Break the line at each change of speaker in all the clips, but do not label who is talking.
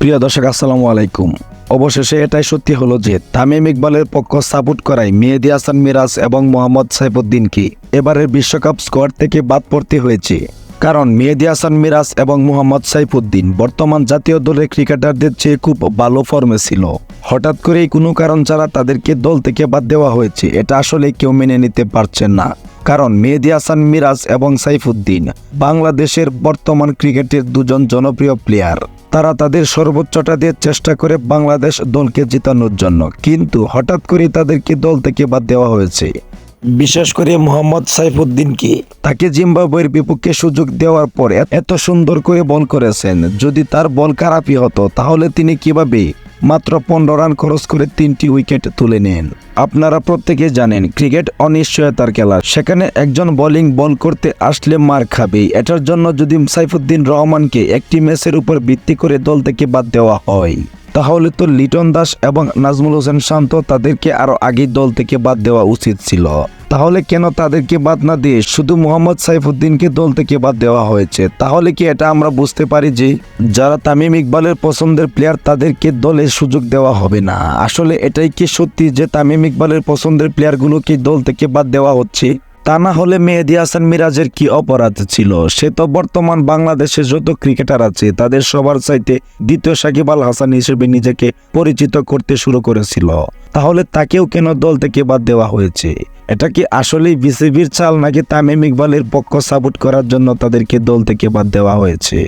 প্রিয় দর্শক, আসসালামু আলাইকুম। অবশেষে এটাই সত্যি হলো যে তামিম ইকবালের পক্ষ সাপোর্ট করায় মেহেদি হাসান মিরাজ এবং মোহাম্মদ সাইফুদ্দিনকে এবারের বিশ্বকাপ স্কোয়াড থেকে বাদ পড়তে হয়েছে। কারণ মেহেদি হাসান মিরাজ এবং মোহাম্মদ সাইফুদ্দিন বর্তমান জাতীয় দলের ক্রিকেটারদের চেয়ে খুব ভালো ফর্মে ছিল। হঠাৎ করেই কোনো কারণ ছাড়া তাদেরকে দল থেকে বাদ দেওয়া হয়েছে, এটা আসলে কেউ মেনে নিতে পারছেন না। কারণ মেহেদি হাসান মিরাজ এবং সাইফুদ্দিন বাংলাদেশের বর্তমান ক্রিকেটের দুজন জনপ্রিয় প্লেয়ার তারা তাদের সর্বোচ্চটা দিয়ে চেষ্টা করে বাংলাদেশ দলকে জেতানোর জন্য। কিন্তু হঠাৎ করে তাদেরকে দল থেকে বাদ দেওয়া হয়েছে। বিশেষ করে মোহাম্মদ সাইফুদ্দিনকে তাকে জিম্বাবুয়ের বিপক্ষে সুযোগ দেওয়ার পর এত- সুন্দর করে বল করেছেন। যদি তার বল খারাপই হতো তাহলে তিনি কীভাবে মাত্র পনেরো রান খরচ করে তিনটি উইকেট তুলে নেন? আপনারা প্রত্যেকে জানেন, ক্রিকেট অনিশ্চয়তার খেলা। সেখানে একজন বোলিং বল করতে আসলে মার খাবে এটার জন্য যদি সাইফুদ্দিন রহমানকে একটি ম্যাচের উপর ভিত্তি করে দল থেকে বাদ দেওয়া হয়, তাহলে তো লিটন দাস এবং নাজমুল হোসেন শান্ত তাদেরকে আরও আগে দল থেকে বাদ দেওয়া উচিত ছিল। তাহলে কেন তাদেরকে বাদ না দিয়ে শুধু মোহাম্মদ সাইফুদ্দিনকে দল থেকে বাদ দেওয়া হয়েছে? তাহলে কি এটা আমরা বুঝতে পারি যে যারা তামিম ইকবালের পছন্দের প্লেয়ার তাদেরকে দলে সুযোগ দেওয়া হবে না? আসলে এটাই কি সত্যি যে তামিম ইকবালের পছন্দের প্লেয়ারগুলোকে দল থেকে বাদ দেওয়া হচ্ছে? তা না হলে মেহেদি হাসান মিরাজের কি অপরাধ ছিল? সে তো বর্তমান বাংলাদেশে যত ক্রিকেটার আছে, তাদের সবার চাইতে দ্বিতীয় সাকিব আল হাসান হিসেবে নিজেকে পরিচিত করতে শুরু করেছিল। তাহলে তাকেও কেন দল থেকে বাদ দেওয়া হয়েছে? এটা কি আসলেই বিসিবির চাল নাকি তামিম ইকবালের পক্ষ সাপোর্ট করার জন্য তাদেরকে দল থেকে বাদ দেওয়া হয়েছে?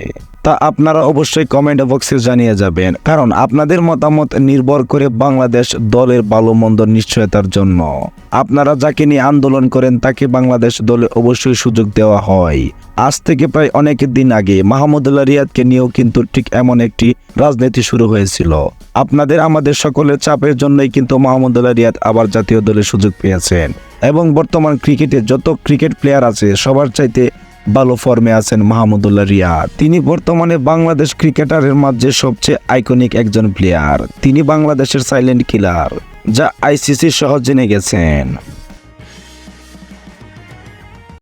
তা আপনারা অবশ্যই কমেন্ট বক্সে জানিয়ে যাবেন। কারণ আপনাদের মতামত নির্ভর করে বাংলাদেশ দলের ভালো মন্দ নিশ্চয়তার জন্য। আপনারা যাকে নিয়ে আন্দোলন করেন, তাকে বাংলাদেশ দলে অবশ্যই সুযোগ দেওয়া হয়। আজ থেকে প্রায় অনেক দিন আগে মাহমুদুল্লাহ রিয়াদকে নিয়েও কিন্তু ঠিক এমন একটি রাজনীতি শুরু হয়েছিল। আপনাদের আমাদের সকলের চাপের জন্যই কিন্তু মাহমুদুল্লাহ রিয়াদ আবার জাতীয় দলে সুযোগ পেয়েছেন। এবং বর্তমান ক্রিকেটে যত ক্রিকেট প্লেয়ার আছে, সবার চাইতে ভালো ফর্মে আছেন মাহমুদুল্লাহ রিয়াদ তিনি বর্তমানে বাংলাদেশ ক্রিকেটারের মাঝে সবচেয়ে আইকনিক একজন প্লেয়ার তিনি বাংলাদেশের সাইলেন্ট কিলার যা আইসিসি সহ জেনে গেছেন।